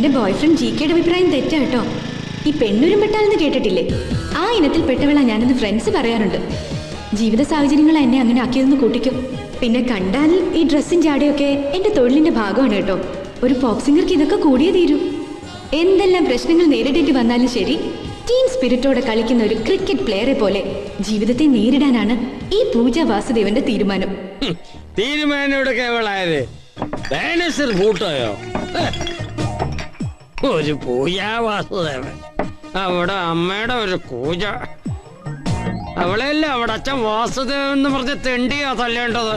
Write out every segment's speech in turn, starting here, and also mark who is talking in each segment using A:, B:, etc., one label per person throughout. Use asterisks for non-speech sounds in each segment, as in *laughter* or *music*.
A: എന്റെ boyfriend G കെയുടെ അഭിപ്രായം തെറ്റാ കേട്ടോ. ഈ പെണ്ണുരുമ്പെട്ടാലെന്ന് കേട്ടിട്ടില്ലേ? ആ ഇനത്തിൽ പെട്ടവളാ ഞാനെന്ന് ഫ്രണ്ട്സ് പറയാറുണ്ട്. ജീവിത സാഹചര്യങ്ങൾ എന്നെ അങ്ങനെ ആക്കിയതെന്ന് കൂട്ടിക്കും. പിന്നെ കണ്ടാൽ ഈ ഡ്രസ്സും ചാടിയൊക്കെ എന്റെ തൊഴിലിന്റെ ഭാഗമാണ് കേട്ടോ. ഒരു ബോക്സിംഗർക്ക് ഇതൊക്കെ കൂടിയേ തീരൂ. എന്തെല്ലാം പ്രശ്നങ്ങൾ നേരിടേണ്ടി വന്നാലും ശരി ടീം സ്പിരിറ്റോടെ കളിക്കുന്ന ഒരു ക്രിക്കറ്റ് പ്ലെയറെ പോലെ ജീവിതത്തെ നേരിടാനാണ് ഈ പൂജ വാസുദേവന്റെ തീരുമാനം.
B: തീരുമാനം. ഒരു പൂജാ വാസുദേവൻ അവിടെ അമ്മയുടെ ഒരു പൂജ. അവളെയല്ല അവിടെ അച്ഛൻ വാസുദേവൻ എന്ന് പറഞ്ഞ തെണ്ടിയാ തല്ലേണ്ടത്?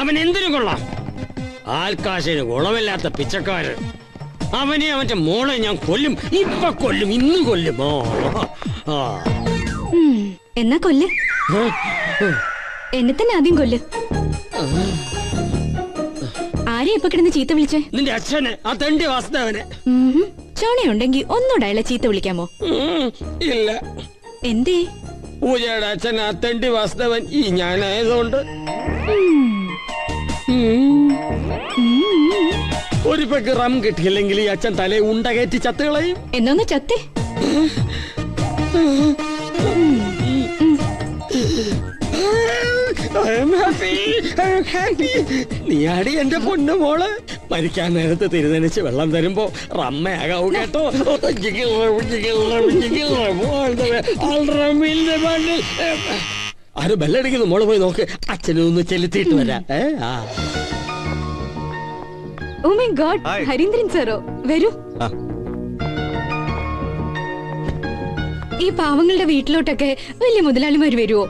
B: അവൻ എന്തിനു കൊള്ളാം? ആൽക്കാശിന് ഗുണമില്ലാത്ത പിച്ചക്കാരൻ. അവനെ അവന്റെ മോളെ ഞാൻ കൊല്ലും. ഇപ്പൊ കൊല്ലും ഇന്ന് കൊല്ലും. ആ
A: എന്നാ കൊല്ല്. എന്നെ തന്നെ ആദ്യം കൊല്ല്. ആരെയാ ഇപ്പൊ കിടന്ന് ചീത്ത വിളിച്ചേ?
B: നിന്റെ അച്ഛനെ ആ തണ്ടി വാസുദേവനെ.
A: ചോണയുണ്ടെങ്കി ഒന്നുകൂടെ അയാളെ ചീത്ത വിളിക്കാമോ?
B: ഇല്ല.
A: എന്തേ?
B: പൂജയുടെ അച്ഛൻ ആ തെണ്ടി വാസുദേവൻ ഈ ഞാനായതുകൊണ്ട്. ഒരു പെക്ക് റം കിട്ടിയില്ലെങ്കിൽ ഈ അച്ഛൻ തലയെ ഉണ്ട കയറ്റി ചത്തുകളയും
A: എന്നൊന്ന് ചത്തേ.
B: നീ? ആടി എന്റെ പൊന്നു മോൾ. മരിക്കാൻ നേരത്ത് തിരുനനിച്ച് വെള്ളം തരുമ്പോ റമ്മയാകാവൂ കേട്ടോ. ആര് ബെല്ലടിക്കുന്നു. മോൾ പോയി നോക്ക്. അച്ഛനും ഒന്ന് ചെലുത്തിയിട്ട് വരാം. ഏ ആ.
A: Oh my god
C: hi.
A: Harindran സാറോ വരൂ.
C: ആ.
A: ഈ പാവങ്ങളുടെ വീട്ടിലോട്ടൊക്കെ വലിയ മുതലാളിമാര് വരുവോ?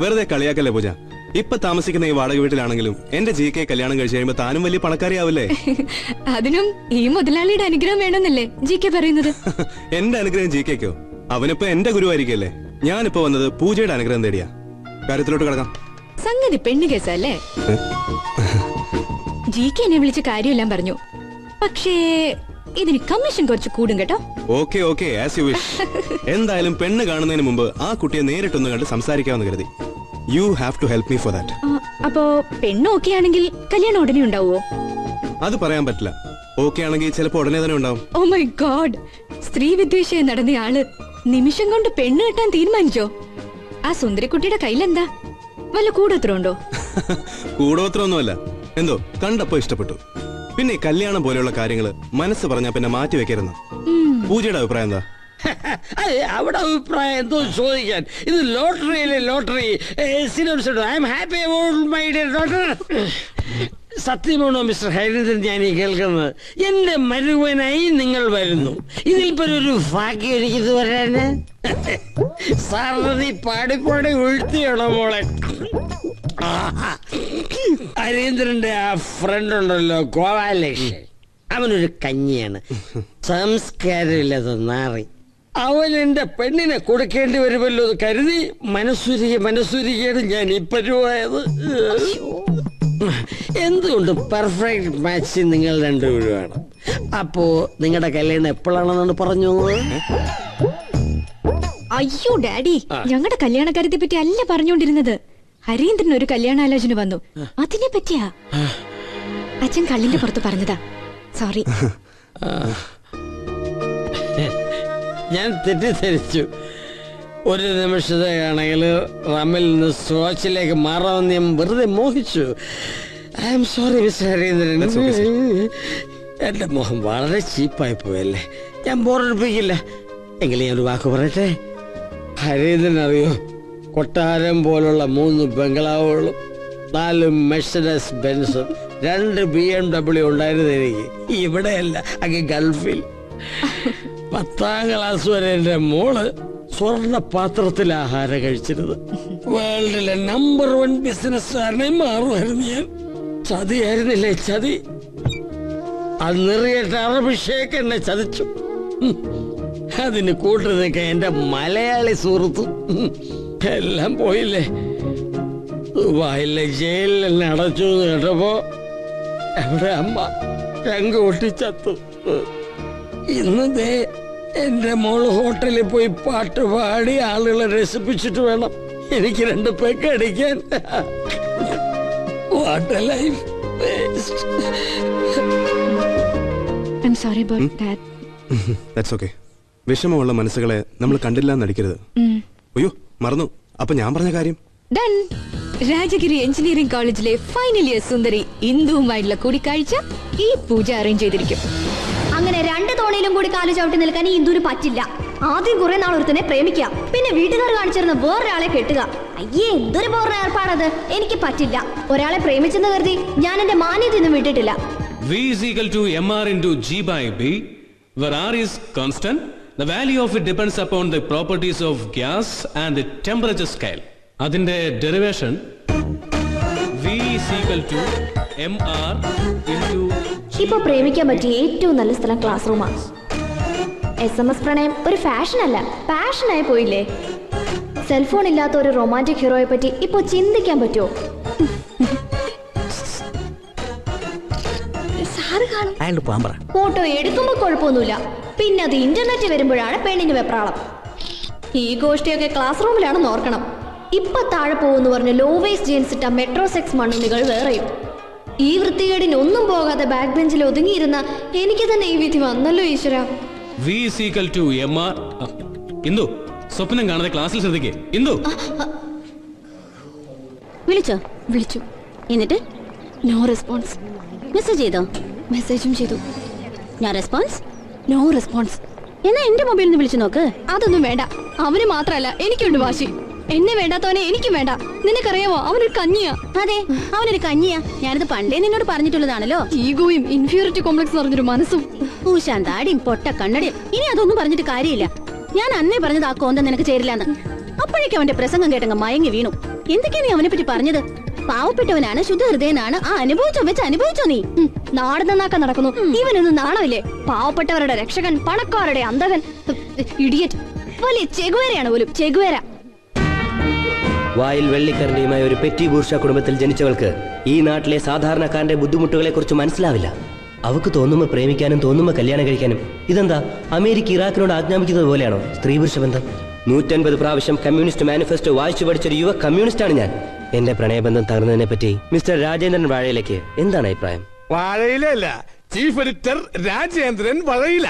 C: വെറുതെ കളിയാക്കല്ലേ പൂജ. ഇപ്പൊ താമസിക്കുന്ന ഈ വാടക വീട്ടിലാണെങ്കിലും എന്റെ ജി കെ കല്യാണം കഴിച്ചു കഴിയുമ്പോ താനും വലിയ പണക്കാരിയാവില്ലേ? *laughs*
A: അതിനും ഈ മുതലാളിയുടെ അനുഗ്രഹം വേണമെന്നല്ലേ ജി കെ പറയുന്നത്? *laughs*
C: എന്റെ അനുഗ്രഹം ജി കെക്കോ അവനിപ്പോ എന്റെ ഗുരുവായിരിക്കല്ലേ? ഞാനിപ്പോ വന്നത് പൂജയുടെ അനുഗ്രഹം തേടിയാ. കാര്യത്തിലോട്ട് കിടക്കാം.
A: സംഗതി പെണ്ണു കേസല്ലേ? *laughs* ജി കെ എന്നെ വിളിച്ച കാര്യമെല്ലാം പറഞ്ഞു. പക്ഷേ ഇതിന് കമ്മീഷൻ കുറച്ച് കൂടും കേട്ടോ.
C: Okay okay as you wish എന്തായാലും പെണ്ണ് കാണുന്നതിന് മുമ്പ് ആ കുട്ടിയെ നേരിട്ടൊന്ന് കണ്ട് സംസാരിക്കാമെന്ന് കരുതി. You have to help me for that
A: അപ്പോ പെണ്ണ് ഓക്കെ ആണെങ്കിൽ കല്യാണം ഉടനെ ഉണ്ടാവുമോ
C: അത് പറയാൻ പറ്റില്ല. ഓക്കെ ആണെങ്കിൽ ചിലപ്പോ ഉടനെ തന്നെ ഉണ്ടാവും.
A: ഓ മൈ ഗോഡ് സ്ത്രീ വിദ്വേഷം നടന്ന ആൾ നിമിഷം കൊണ്ട് പെണ്ണ് കിട്ടാൻ തീരുമാനിച്ചോ? ആ സുന്ദരിക്കുട്ടിയുടെ കയ്യിലെന്താ? വല്ല കൂട്ത്ര
C: ഒന്നുമല്ല *laughs* എന്തോ കണ്ടപ്പോ ഇഷ്ടപ്പെട്ടു. പിന്നെ കല്യാണം പോലെയുള്ള കാര്യങ്ങൾ മനസ്സ് പറഞ്ഞാ പിന്നെ മാറ്റി വെക്കരുത്. പൂജയുടെ അഭിപ്രായം എന്താ? *laughs*
B: അവിടെ അഭിപ്രായം എന്തോ ചോദിക്കാൻ. ഇത് ലോട്ടറിയിലെ lottery? I'm happy about my dear doctor സത്യമാണോ മിസ്റ്റർ ഹരിന്ദ്രൻ ഞാൻ ഈ കേൾക്കുന്നത്? എന്റെ മരുവനായി നിങ്ങൾ വരുന്നു. ഇതിൽ ഒരു ഭാഗ്യം എനിക്ക് ഇത് *laughs* വരാന് സാറിന് നീ പാടിപ്പാടി ഉഴുത്തിയാണോ മോളെ? ആഹാ. ഹരീന്ദ്രന്റെ ആ ഫ്രണ്ട് ഉണ്ടല്ലോ ഗോപാലകൃഷ്ണൻ. അവനൊരു കഞ്ഞിയാണ്. സംസ്കാരമില്ലാതെ നാറി. അവൻ എന്റെ പെണ്ണിനെ കൊടുക്കേണ്ടി വരുമല്ലോ എന്ന് കരുതി മനസ്സുരിക മനസ്സുരികയാണ് ഞാൻ ഈ പരുവായത് എന്തുകൊണ്ട് പെർഫെക്റ്റ് മാച്ച് നിങ്ങൾ രണ്ടുപേരുമാണ്? അപ്പോ നിങ്ങളുടെ കല്യാണം എപ്പോഴാണെന്നാണ് പറഞ്ഞു
A: അയ്യോ ഡാഡി. ഞങ്ങളുടെ കല്യാണക്കാരത്തെ പറ്റി അല്ല പറഞ്ഞുകൊണ്ടിരുന്നത്. ഹരീന്ദ്രൻ ഒരു കല്യാണാലോചന വന്നു. അതിനെ പറ്റിയാ? അച്ഛൻ കള്ളിന്റെ പുറത്ത് പറഞ്ഞതാ. സോറി
B: ഞാൻ തെറ്റിദ്ധരിച്ചു. ഒരു നിമിഷത്തെയാണെങ്കിൽ റമ്മിൽ നിന്ന് സ്വാച്ചിലേക്ക് മാറാമെന്ന് ഞാൻ വെറുതെ മോഹിച്ചു. I'm sorry mister Harindran. എന്റെ മോഹം വളരെ ചീപ്പായി പോയല്ലേ? ഞാൻ ബോറടിപ്പിക്കില്ല. എങ്കിലും ഞാൻ ഒരു വാക്ക് പറയട്ടെ? ഹരീന്ദ്രൻ അറിയോ? കൊട്ടാരം പോലുള്ള മൂന്ന് ബംഗ്ലാവുകളും നാല് മെഷനസ് ബെൻസും രണ്ട് ബി എം ഡബ്ല്യു ഉണ്ടായിരുന്നു എനിക്ക് ഇവിടെയല്ല അങ്ങ് ഗൾഫിൽ. പത്താം ക്ലാസ് വരെ എന്റെ മോൾ സ്വർണ പാത്രത്തിൽ ആഹാരം കഴിച്ചിരുന്നത്. വേൾഡിലെ നമ്പർ വൺ ബിസിനസ്സുകാരനെ മാറുമായിരുന്നു ഞാൻ. ചതിയായിരുന്നില്ലേ ചതി? അത് അന്നെറിയേറ്റ അറബിഷേക്ക് എന്നെ ചതിച്ചു. അതിന് കൂട്ടു നിൽക്കാൻ എന്റെ മലയാളി സുഹൃത്തും. എല്ലാം പോയില്ലേ? ദുബായിലെ ജയിലിൽ എന്നെ അടച്ചു എന്ന് കേട്ടപ്പോ എവിടെ അമ്മ രംഗ് ചത്തു ഇന്ന് ദേ എന്റെ മോൾ ഹോട്ടലിൽ പോയി പാട്ട് പാടി ആളുകളെ രസിപ്പിച്ചിട്ട് വേണം എനിക്ക് രണ്ട് പേക്ക് അടിക്കാൻ. What life
A: I sorry about that
C: that's okay വിഷമമുള്ള മനസ്സുകളെ നമ്മൾ കണ്ടില്ല എന്നടിക്കരുത് അയ്യോ മറന്നു. അപ്പൊ ഞാൻ പറഞ്ഞ കാര്യം?
A: ഡൺ. രാജഗിരി എഞ്ചിനീയറിംഗ് കോളേജിലെ ഫൈനൽ ഇയർ സുന്ദരി ഇന്ദുവുമായിട്ടുള്ള കൂടിക്കാഴ്ച ഈ പൂജ അറേഞ്ച് ചെയ്തിരിക്കും.
D: അങ്ങനെ രണ്ട് തോണിയിലും കൂടി കാലു ചവിട്ടി നിൽക്കാൻ ഈ ഇന്ദുവിന് പറ്റില്ല. ആദ്യം കുറെ നാൾ ഒരുത്തനെ പ്രേമിക്കുക പിന്നെ വീട്ടുകാർ കാണിച്ചിരുന്ന വേറൊരാളെ കെട്ടുക. അയ്യേ എന്തൊരു ബോറിന ഏർപ്പാടത്? എനിക്ക് പറ്റില്ല. ഒരാളെ പ്രേമിച്ചെന്ന് കരുതി ഞാൻ എന്റെ മാന്യതൊന്നും വിട്ടിട്ടില്ല.
E: V is equal to mr into g by b, where r is constant. The value of it depends upon the properties of gas and the temperature scale അതിന്റെ derivation v is equal to mr into
D: ഇപ്പൊ പ്രേമിക്കാൻ പറ്റിയ ഏറ്റവും നല്ല സ്ഥലം class റൂമാണ് S M S പ്രണയം ഒരു ഫാഷൻ അല്ല പാഷനായി പോയില്ലേ? സെൽഫോൺ ഇല്ലാത്ത ഒരു റൊമാന്റിക് ഹീറോയെ പറ്റി ഇപ്പൊ ചിന്തിക്കാൻ പറ്റുമോ ഫോട്ടോ എടുക്കുമ്പോ കുഴപ്പമൊന്നുമില്ല. പിന്നെ അത് ഇന്റർനെറ്റ് വരുമ്പോഴാണ് പെണ്ണിന് വെപ്രാളം. ഈ ഗോഷ്ടിയൊക്കെ ക്ലാസ് റൂമിലാണെന്ന് ഓർക്കണം. ഇപ്പൊ താഴെ പോകുന്നു പറഞ്ഞ ലോവേസ് ജീൻസ് ഇട്ട മെട്രോ സെക്സ് മണ്ണുണ്ണികൾ വേറെയും. ഈ വൃത്തികേടിന് ഒന്നും പോകാതെ ബാക്ക് ബെഞ്ചിൽ ഒതുങ്ങിയിരുന്ന എനിക്ക് തന്നെ ഈ വിധി വന്നല്ലോ ഈശ്വര.
E: ഇന്ദു സ്വപ്നം കാണാതെ ക്ലാസ്സിൽ ശ്രദ്ധിക്കേ. ഇന്ദു.
F: വിളിച്ചോ?
A: വിളിച്ചു.
F: എന്നിട്ട്?
A: നോ റെസ്പോൺസ്
F: മെസ്സേജ് ചെയ്തോ?
A: മെസ്സേജും ചെയ്തു.
F: നോ റെസ്പോൺസ്
A: നോ റെസ്പോൺസ്
F: എന്നാ എന്റെ മൊബൈലിൽ നിന്ന് വിളിച്ചു നോക്ക്.
A: അതൊന്നും വേണ്ട. അവന് മാത്രല്ല എനിക്കുണ്ട് വാശി. എന്നെ വേണ്ടാത്തവനെ എനിക്കും വേണ്ട. നിനക്കറിയാമോ അവനൊരു കഞ്ഞിയാ.
F: അതെ അവനൊരു കഞ്ഞിയാ. ഞാനിത് പണ്ടേ നിന്നോട് പറഞ്ഞിട്ടുള്ളതാണല്ലോ.
A: ഈഗോയും ഇൻഫീരിറ്റി കോംപ്ലക്സ് പറഞ്ഞൊരു മനസ്സും.
F: ഊശാന്താടിയും പൊട്ട കണ്ണടിയും. ഇനി അതൊന്നും പറഞ്ഞിട്ട് കാര്യമില്ല. ഞാൻ അന്നേ പറഞ്ഞത് ആ കോന്തം നിനക്ക് ചേരില്ലാന്ന്. അപ്പോഴേക്കും അവന്റെ പ്രസംഗം കേട്ടങ്ങ് മയങ്ങി വീണു. എന്തൊക്കെയാ നീ അവനെ പറ്റി പറഞ്ഞത്? പാവപ്പെട്ടവനാണ് ശുദ്ധഹൃദയനാണ്. ആ അനുഭവിച്ചോ വെച്ച് അനുഭവിച്ചോ നീ?
D: നാട് നന്നാക്കാൻ നടക്കുന്നു. ഇവനൊന്നും നാണമില്ലേ? പാവപ്പെട്ടവരുടെ രക്ഷകൻ പണക്കാരുടെ അന്തകൻ ഇടിയറ്റ് വലിയ ചെകുവേരയാണ് പോലും ചെകുവേര
G: വായിൽ വെള്ളിക്കരണ്ടിയുമായ ഒരു പെറ്റി ബൂർഷ കുടുംബത്തിൽ ജനിച്ചവൾക്ക് ഈ നാട്ടിലെ സാധാരണക്കാരന്റെ ബുദ്ധിമുട്ടുകളെ കുറിച്ച് മനസ്സിലാവില്ല. അവക്ക് തോന്നുമ്പോൾ പ്രേമിക്കാനും തോന്നുമ്പോൾ കല്യാണം കഴിക്കാനും. ഇതെന്താ? അമേരിക്ക ഇറാഖിനോട് ആജ്ഞാപിക്കുന്നത് പോലെയാണോ? സ്ത്രീ പുരുഷ ബന്ധം? നൂറ്റൻപത് പ്രാവശ്യം കമ്മ്യൂണിസ്റ്റ് മാനിഫെസ്റ്റോ വായിച്ചു പഠിച്ചൊരു യുവ കമ്മ്യൂണിസ്റ്റാണ് ഞാൻ. എന്റെ പ്രണയബന്ധം തകർന്നതിനെ പറ്റി മിസ്റ്റർ രാജേന്ദ്രൻ വാഴയിലേക്ക് എന്താണ് അഭിപ്രായം?
H: വാഴയിലല്ല ചീഫ് എഡിറ്റർ രാജേന്ദ്രൻ വഴയില.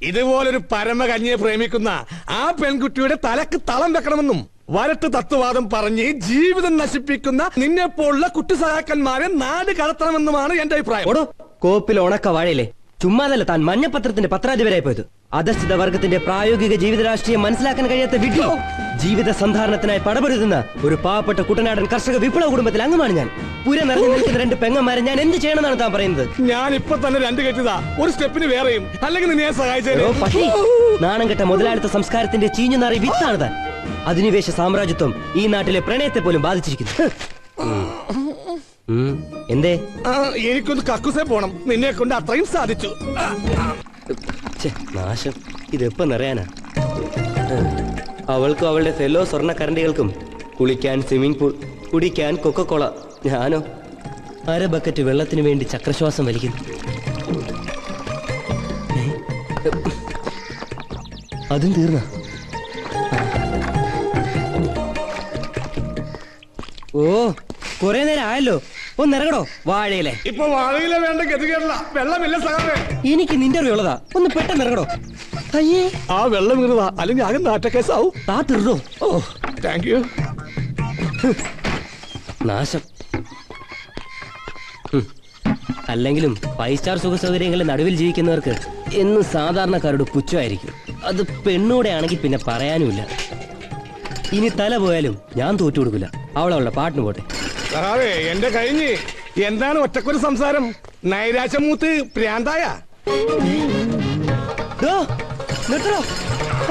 H: ഇതുപോലൊരു പരമ പരമകന്യെ പ്രേമിക്കുന്ന ആ പെൺകുട്ടിയുടെ തലക്ക് തളം വെക്കണമെന്നും വരട്ട് തത്വവാദം പറഞ്ഞ് ജീവിതം നശിപ്പിക്കുന്ന നിന്നെ പോലുള്ള കുട്ടി സഹാക്കന്മാരെ നാട് കടത്തണമെന്നുമാണ് എന്റെ അഭിപ്രായം.
G: കോപ്പിൽ ഉണക്ക വാഴയിലെ ചുമ്മാതല്ല താൻ മഞ്ഞപത്രത്തിന്റെ പത്രാധിപരായി പോയത്. അധസ്ഥിത വർഗത്തിന്റെ പ്രായോഗിക ജീവിത രാഷ്ട്രീയം മനസ്സിലാക്കാൻ കഴിയാത്ത വിഡ്ഢി. ജീവിത സന്ധാരണത്തിനായി പടപൊരുതുന്ന ഒരു പാവപ്പെട്ട കുട്ടനാടൻ കർഷക വിപ്ലവ കുടുംബത്തിൽ അംഗമാണ് ഞാൻ. പുര നിറഞ്ഞു നിൽക്കുന്ന രണ്ട് പെങ്ങന്മാരെ ഞാൻ എന്ത് ചെയ്യണമെന്നാണ് താൻ പറയുന്നത്?
H: ഞാൻ ഇപ്പൊ തന്നെ രണ്ട് കെട്ടിതാ ഒരു സ്റ്റെപ്പിന് വേറെയും. അല്ലെങ്കിൽ നിന്നെ സഹായിച്ചേ
G: നാണം കെട്ട മുതലാളിത്ത സംസ്കാരത്തിന്റെ ചീഞ്ഞു നാറി വിത്താണ് താൻ അധിനിവേശ സാമ്രാജ്യത്വം ഈ നാട്ടിലെ പ്രണയത്തെ പോലും ബാധിച്ചിരിക്കുന്നു. എന്തേ?
H: എനിക്കൊന്ന് കക്കുസേ പോണം. നിന്നെ കൊണ്ട് അത്രയും സാധിച്ചു.
G: നാശം. ഇതെപ്പോ നിറയാനാ. അവൾക്കും അവളുടെ ഫെല്ലോ സ്വർണക്കരണ്ടികൾക്കും കുളിക്കാൻ സ്വിമ്മിംഗ് പൂൾ കുടിക്കാൻ കൊക്കക്കോള ഞാനോ? അര ബക്കറ്റ് വെള്ളത്തിന് വേണ്ടി ചക്രശ്വാസം വലിക്കുന്നു? അതും തീർന്ന? ഓ കുറെ നേരം ആയല്ലോ. ഒന്ന് ഇറങ്ങടോ. വാഴയിലെ.
H: ഇപ്പൊ വാഴയിലെ വേണ്ട ഗതികേടില്ല. വെള്ളമില്ല സാറേ
G: എനിക്ക് നിന്റെ അറിവുള്ളതാ ഒന്ന് പെട്ടെന്ന് ഇറങ്ങടോ. അയ്യേ.
H: ആ വെള്ളം വീണതാ അല്ലെങ്കിൽ ആകെ നാറ്റക്കേസാവും.
G: താ തീർന്നോ.
H: ഓ താങ്ക് യു
G: നാശം. അല്ലെങ്കിലും ഫൈവ് സ്റ്റാർ സുഖ സൗകര്യങ്ങളുടെ നടുവിൽ ജീവിക്കുന്നവർക്ക് എന്നും സാധാരണക്കാരോട് പുച്ഛമായിരിക്കും. അത് പെണ്ണൂടെ ആണെങ്കിൽ പിന്നെ പറയാനുമില്ല. ഇനി തല പോയാലും ഞാൻ തോറ്റു കൊടുക്കില്ല. അവളവളുടെ പാട്ടിന് പോട്ടെ.
H: സഹാവേ എന്റെ കഴിഞ്ഞ്. എന്താണ് ഒറ്റക്കൊരു സംസാരം? നൈരാശമൂത്ത് പ്രാന്തായ.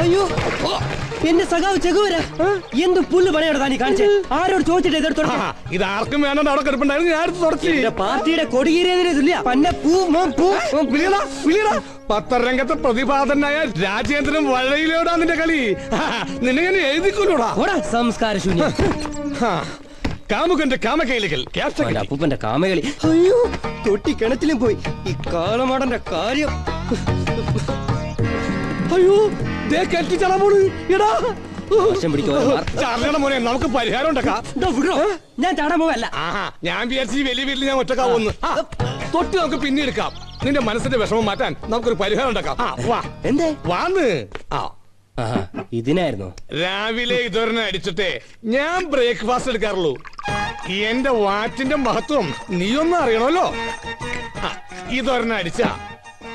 G: അയ്യോ എന്റെ സഖാവ് ചെകുവര. എന്ത് പുല്ല് പണിയോടെ താനീ കാണിച്ചേ? ആരോട് ചോദിച്ചിട്ട് ഇതെടുത്തോ
H: ഇത് ആർക്കും വേണ്ട അവിടെ കിടപ്പുണ്ടായിരുന്നു ഞാൻ തുടച്ചു.
G: പാർട്ടിയുടെ കൊടികീറിയതിനെ തുല്യ പന്ന പൂ പൂ.
H: വിളിയടാ വിളിയടാ. പത്രരംഗത്തെ പ്രതിപാദനായ രാജേന്ദ്രൻ വഴയിലോടാ നിന്റെ കളി. നിന്നെ ഞാൻ എഴുതിക്കൊള്ളൂടാ
G: ഓടാ സംസ്കാര ശൂന്യ.
H: കാമുകന്റെ
G: കാമകേളികൾ അപ്പൂപ്പന്റെ കാമകളി. അയ്യോ തൊട്ടി കിണറ്റിലും പോയി. ഈ കാളമാടന്റെ കാര്യം.
H: അയ്യോ ദേ കെട്ടിച്ചള പോണ് എടാ. മോനെ നമുക്ക് പരിഹാരം ഉണ്ടാക്കാം.
G: ഞാൻ ചാടാൻ പോവല്ല.
H: ഞാൻ വിചാരിച്ചു വലിയ വീട്ടിൽ ഞാൻ ഒറ്റക്കാവുന്നു തൊട്ട് നമുക്ക് പിന്നെ എടുക്കാം. നിന്റെ മനസ്സിന്റെ വിഷമം മാറ്റാൻ നമുക്കൊരു പരിഹാരം ഉണ്ടാക്കാം.
G: എന്തേ?
H: വാന്ന്. ആ.
G: ആഹാ,
H: രാവിലെ ഇതൊരെണ്ണം അടിച്ചിട്ടേ ഞാൻ ബ്രേക്ക്ഫാസ്റ്റ് എടുക്കാറുള്ളൂ. എന്റെ വാറ്റിന്റെ മഹത്വം നീയൊന്നും അറിയണമല്ലോ. അറിയണല്ലോ ഇതൊരെണ്ണം അടിച്ച.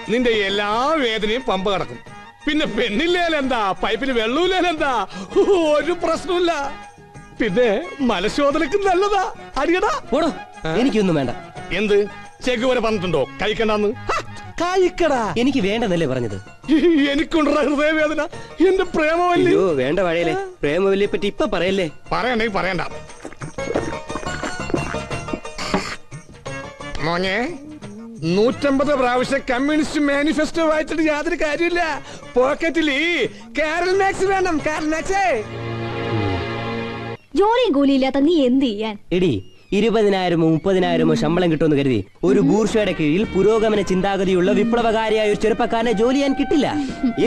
H: നിന്റെ എല്ലാ വേദനയും പമ്പ് കടക്കും. പിന്നെ പെണ്ണില്ലേലെന്താ? പൈപ്പിൽ വെള്ളമില്ലേലെന്താ ഒരു പ്രശ്നമില്ല പിന്നെ മലശോധനക്ക് നല്ലതാ. അടിയടാ.
G: പോടോ എനിക്കൊന്നും വേണ്ട.
H: എന്ത്? ചെക്ക് വരെ പറഞ്ഞിട്ടുണ്ടോ? കഴിക്കണ്ടെന്ന്? കഴിക്കടാ.
G: എനിക്ക് വേണ്ടെന്നല്ലേ പറഞ്ഞത്.
H: എനിക്കുണ്ടോ ഹൃദയവേദന. എന്റെ പ്രേമവല്ലി.
G: വേണ്ട വഴയല്ലേ പ്രേമവല്ലിയെ പറ്റി ഇപ്പൊ പറയല്ലേ.
H: പറയണ്ടെങ്കിൽ പറയണ്ട. മോനെ. നൂറ്റമ്പത് പ്രാവശ്യം കമ്മ്യൂണിസ്റ്റ് മാനിഫെസ്റ്റോ വായിച്ചിട്ട് യാതൊരു കാര്യമില്ല പോക്കറ്റിൽ ഈ കാരൽ മാക്സ് വേണം. കാരൽ മാക്സേ
D: ജോലിയും കൂലിയില്ലാത്ത നീ എന്ത് ചെയ്യാൻ?
G: എടി ഇരുപതിനായിരമോ മുപ്പതിനായിരമോ ശമ്പളം കിട്ടുമെന്ന് കരുതി ഒരു ബൂർഷയുടെ കീഴിൽ പുരോഗമന ചിന്താഗതിയുള്ള വിപ്ലവകാരിയായ ഒരു ചെറുപ്പക്കാരനെ ജോലി ചെയ്യാൻ കിട്ടില്ല.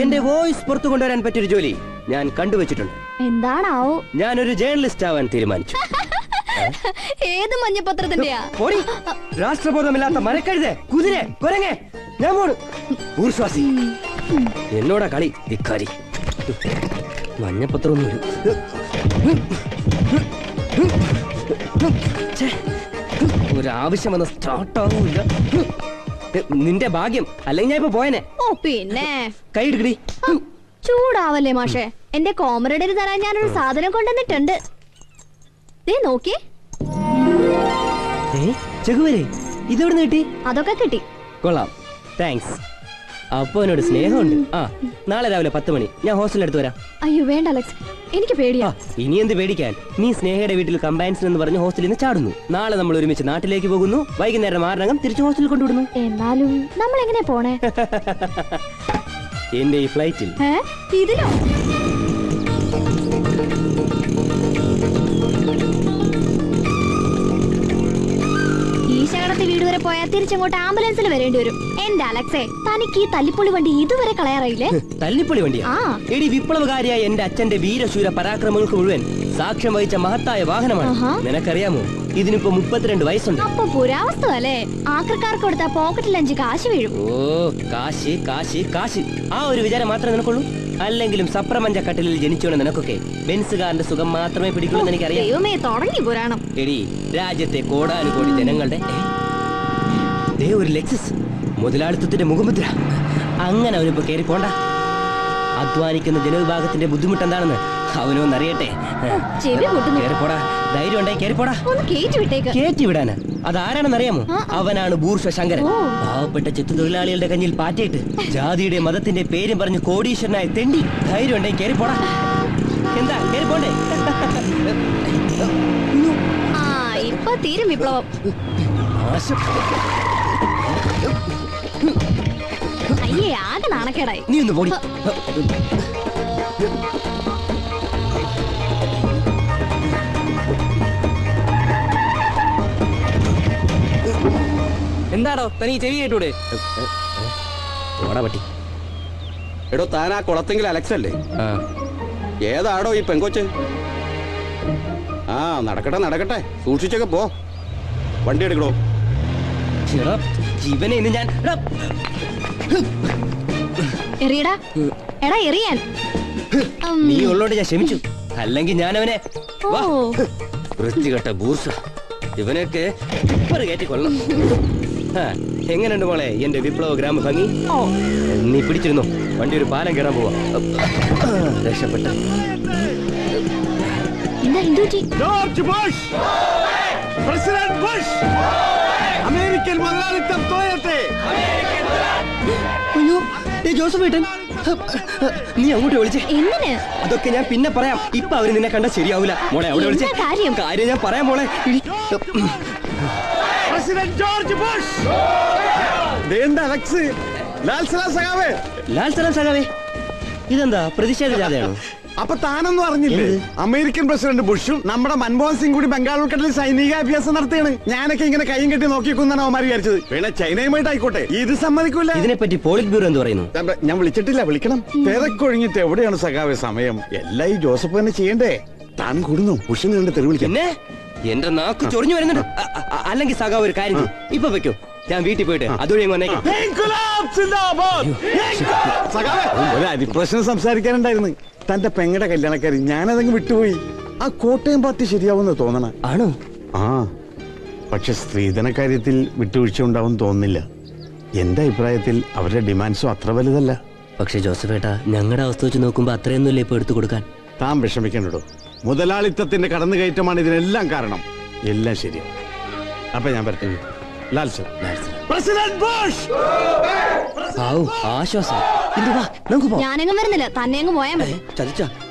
G: എന്റെ വോയിസ് പുറത്തു കൊണ്ടുവരാൻ പറ്റിയൊരു ജോലി ഞാൻ കണ്ടുവച്ചിട്ടുണ്ട്.
D: എന്താണാവോ?
G: ഞാനൊരു ജേർണലിസ്റ്റ് ആവാൻ തീരുമാനിച്ചു. *laughs* *laughs*
D: ഏത് മഞ്ഞപത്രത്തിന്റെയാ?
G: രാഷ്ട്രബോധമില്ലാത്ത മരക്കഴുത കുതിരെ കൊരങ്ങ ഞാൻ പോണു. ഊർശ്വാസി. എന്നോടാ കളി? ധിക്കാരി മഞ്ഞപ്പത്രമൊന്നും ഒരാവശ്യം വന്ന സ്റ്റാർട്ട് ആവൂല നിന്റെ ഭാഗ്യം. അല്ലെങ്കിൽ ഞാൻ ഇപ്പൊ പോയനെ.
D: ഓ പിന്നെ.
G: കൈ എടുക്കടി
D: ചൂടാവല്ലേ മാഷെ. എന്റെ കോമറേഡിന് തരാൻ ഞാനൊരു സാധനം കൊണ്ടുവന്നിട്ടുണ്ട്. നോക്കിയേ.
G: ചെകുവരെ ഇതെവിടെ കിട്ടി?
D: അതൊക്കെ കിട്ടി.
G: കൊള്ളാം. താങ്ക്സ് അപ്പൊ എന്നോട് സ്നേഹമുണ്ട്. ആ നാളെ രാവിലെ പത്ത് മണി. ഞാൻ ഹോസ്റ്റലിൽ അടുത്ത് വരാം.
D: അയ്യോ വേണ്ട അലക്സ്. എനിക്ക് പേടിയാ.
G: ഇനി എന്ത് പേടിക്കാൻ? നീ സ്നേഹയുടെ വീട്ടിൽ കമ്പൈൻസ് എന്ന് പറഞ്ഞ് ഹോസ്റ്റലിൽ നിന്ന് ചാടുന്നു. നാളെ നമ്മൾ ഒരുമിച്ച് നാട്ടിലേക്ക് പോകുന്നു. വൈകുന്നേരം ആറിനകം തിരിച്ചു ഹോസ്റ്റലിൽ കൊണ്ടുവിടുന്നു.
D: എന്നാലും നമ്മൾ എങ്ങനെ പോണേ? *laughs*
G: എന്റെ ഈ ഫ്ലൈറ്റിൽ
D: ഇതിലോ? ഈ ശകടത്തെ വീട് വരെ പോയാൽ തിരിച്ചങ്ങോട്ട് ആംബുലൻസിൽ വരേണ്ടി വരും. എന്റെ അലക്സേ തനിക്ക് ഈ തല്ലിപ്പൊളി വണ്ടി ഇതുവരെ കളയാറായില്ലേ?
G: തല്ലിപ്പൊളി വണ്ടിയാ. എടി വിപ്ലവകാരിയായ എന്റെ അച്ഛന്റെ വീരശൂര പരാക്രമങ്ങൾക്ക് മുഴുവൻ സാക്ഷ്യം വഹിച്ച മഹത്തായ വാഹനമാണ്. നിനക്കറിയാമോ? ഇതിനിപ്പോ മുപ്പത്തിരണ്ട് വയസ്സുണ്ട്.
D: അപ്പൊ പുരാവസ്തു അല്ലേ ആക്രക്കാർക്ക് കൊടുത്ത പോക്കറ്റിൽ അഞ്ച് കാശ് വീഴും.
G: ഓ കാശ് കാശ് കാശ്. ആ ഒരു വിചാരം മാത്രമേ നിനക്കുള്ളൂ? അല്ലെങ്കിലും സപ്രമഞ്ച കട്ടിലിൽ ജനിച്ചോണ്ട് നിനക്കൊക്കെ ബെൻസുകാരന്റെ സുഖം മാത്രമേ പിടിക്കുള്ളൂ എനിക്കറിയാം.
D: ദൈവമേ തുടങ്ങി പുരാണം.
G: എടി രാജ്യത്തെ കോടാനുകോടി ജനങ്ങളുടെ ദേ ഒരു ലെക്സസ് മുതലാളിത്തത്തിന്റെ മുഖമുദ്ര. അങ്ങനെ അവനിപ്പോ കയറി പോണ്ട അധ്വാനിക്കുന്ന ജനവിഭാഗത്തിന്റെ ബുദ്ധിമുട്ട് എന്താണെന്ന് അവനൊന്നറിയട്ടെ.
D: ചെവി പൊട്ടുന്നു.
G: കേറിപ്പോടാ. ധൈര്യം ഉണ്ടെങ്കിൽ കേറിപ്പോടാ.
D: ഒന്ന് കേറ്റി വിട്ടേക്ക്.
G: കേറ്റി വിടാന്? അതാരാണെന്ന് അറിയാമോ അവനാണ് ബൂർഷ ശങ്കരൻ. പാവപ്പെട്ട ചെത്തു തൊഴിലാളികളുടെ കഞ്ഞിൽ പാറ്റിയിട്ട് ജാതിയുടെ മതത്തിന്റെ പേരും പറഞ്ഞ് കോടീശ്വരനായ തെണ്ടി. ധൈര്യം ഉണ്ടെങ്കിൽ കേറിപ്പോടാ. എന്താ കേറിപ്പോണ്ടേ?
D: ഇപ്പൊ തീരും വിപ്ലവം. അയ്യേ ആകെ നാണക്കേടായി.
G: നീ ഒന്ന് പോടി.
I: എന്താടോ? തനി ചെവി കേട്ടൂടെ?
G: ഓടാ പറ്റി
J: എടോ താൻ ആ കുളത്തെങ്കിൽ അലക്സ് അല്ലേ ഏതാടോ ഈ പെങ്കൊച്ച് ആ നടക്കട്ടെ നടക്കട്ടെ. സൂക്ഷിച്ചൊക്കെ പോ. വണ്ടി എടുക്കണോ
G: എടാ, ജീവനെ ഇന്ന് ഞാൻ
D: എറിയടാ. എടാ എറിയാൻ.
G: നീ ഉള്ളോട് ഞാൻ ക്ഷമിച്ചു. അല്ലെങ്കിൽ ഞാൻ അവനെ വൃത്തികെട്ട ബൂർസ. ഇവനൊക്കെ കയറ്റി കൊള്ളണം എങ്ങനെയുണ്ട് മോളെ? എന്റെ വിപ്ലവ ഗ്രാമ ഭംഗി? നീ പിടിച്ചിരുന്നു? വണ്ടി ഒരു പാലം കയറാൻ പോവാ. രക്ഷപ്പെട്ട.
H: അമേരിക്കൻ മുതലാളിത്തം തോയട്ടെ!
G: അയ്യോ ജോസഫ് ഏട്ടൻ. നീ അങ്ങോട്ട് വിളിച്ചേ.
D: എന്തിന്?
G: അതൊക്കെ ഞാൻ പിന്നെ പറയാം. ഇപ്പൊ അവർ നിന്നെ കണ്ട ശരിയാവൂല. മോളെ അവിടെ വിളിച്ചേ.
D: കാര്യം?
G: കാര്യം ഞാൻ പറയാം മോളെ.
H: President George Bush. ദേണ്ട അലക്സ് ലാൽ സലാം സഖാവേ.
G: ലാൽ സലാം സഖാവേ ഇതെന്താ പ്രതിഷേധ ജാഥയാണോ?
K: അപ്പൊ താനൊന്നും അറിഞ്ഞില്ലേ? അമേരിക്കൻ പ്രസിഡന്റ് ബുഷും നമ്മുടെ മൻമോഹൻ സിംഗ് കൂടി ബംഗാൾ ഉൾക്കടലിൽ സൈനികാഭ്യാസം നടത്തിയാണ്. ഞാനൊക്കെ ഇങ്ങനെ കൈയും കെട്ടി നോക്കിക്കുന്നാണ് അവന്മാർ വിചാരിച്ചത്. പിന്നെ ചൈനയുമായിട്ട് ആയിക്കോട്ടെ. ഇത് സമ്മതിക്കൂല.
G: ഇതിനെപ്പറ്റി പോളിറ്റ് ബ്യൂറോ എന്ന് പറയുന്നു?
K: ഞാൻ- വിളിച്ചിട്ടില്ല വിളിക്കണം. തിരക്കൊഴിഞ്ഞിട്ട് എവിടെയാണ് സഖാവ് സമയം? എല്ലാം ഈ ജോസഫ് തന്നെ ചെയ്യണ്ടേ? താൻ കൂടുന്നു. ബുഷിന് രണ്ട് തെരുവിളിക്കാം
G: എന്റെ നാക്ക് ചൊറിഞ്ഞു വരുന്നുണ്ട്. അല്ലെങ്കിൽ സഖാവ് ഒരു കാര്യം ഇപ്പൊ വെക്കോ. ഞാൻ വീട്ടിൽ പോയിട്ട് അതുവഴി വന്നേക്കാം.
K: ഒരു സംസാരിക്കാനുണ്ടായിരുന്നു. തന്റെ പെങ്ങടെ കല്യാണക്കാരി ഞാനതങ്ങ് വിട്ടുപോയി. ആ കോട്ടയം പാർട്ടി ശരിയാവുന്ന തോന്നണ.
G: ആണോ?
K: ആ. പക്ഷെ സ്ത്രീധന കാര്യത്തിൽ വിട്ടുവീഴ്ച ഉണ്ടാവും തോന്നുന്നില്ല. എന്റെ അഭിപ്രായത്തിൽ അവരുടെ ഡിമാൻഡ്സും അത്ര വലുതല്ല.
G: പക്ഷെ ജോസഫേട്ടാ ഞങ്ങളുടെ അവസ്ഥ വെച്ച് നോക്കുമ്പോ അത്രയൊന്നുമില്ല ഇപ്പൊ എടുത്തു കൊടുക്കാൻ.
K: താൻ വിഷമിക്കണ്ടോ മുതലാളിത്തത്തിന്റെ കടന്നുകയറ്റമാണ് ഇതിനെല്ലാം കാരണം. എല്ലാം ശരി അപ്പൊ ഞാൻ വരട്ടെ. ലാൽ പ്രസിഡന്റ് ബുഷ്!
G: ആശ്വാസം.
D: ഞാനെങ്ങും വരുന്നില്ല. തന്നെ അങ്ങ് പോയാൽ മതി.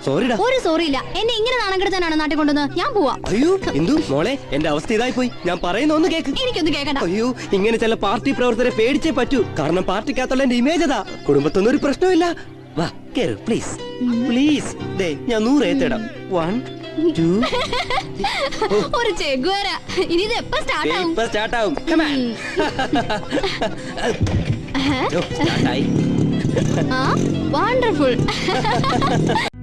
G: സോറിടാ.
D: ഒരു സോറി ഇല്ല എന്നെ ഇങ്ങനെ നാണം കെടുത്താനാണ് നാട്ടിൽ കൊണ്ടുവന്ന്? ഞാൻ പോവാ.
G: അയ്യോ ഇന്ദു മോളെ എന്റെ അവസ്ഥ ഇതായി പോയി ഞാൻ പറയുന്ന ഒന്ന് കേക്ക്.
D: എനിക്കൊന്നും കേക്കണ്ട.
G: അയ്യോ ഇങ്ങനെ ചില പാർട്ടി പ്രവർത്തകരെ പേടിച്ചേ പറ്റൂ. കാരണം പാർട്ടിക്കകത്തുള്ള എന്റെ ഇമേജ് അതാ. കുടുംബത്തൊന്നും ഒരു പ്രശ്നമില്ല വാ. കേറ് പ്ലീസ് പ്ലീസ് ദേ ഞാൻ നൂറ് ഏത്തിടാം വൺ ടു
D: ഒരു ചെഗുവര. ഇനി ഇത് എപ്പോ സ്റ്റാർട്ട് ആവും?
G: ഇപ്പൊ സ്റ്റാർട്ട് ആവും. *laughs* ആയി.
D: ആ വണ്ടർഫുൾ *laughs*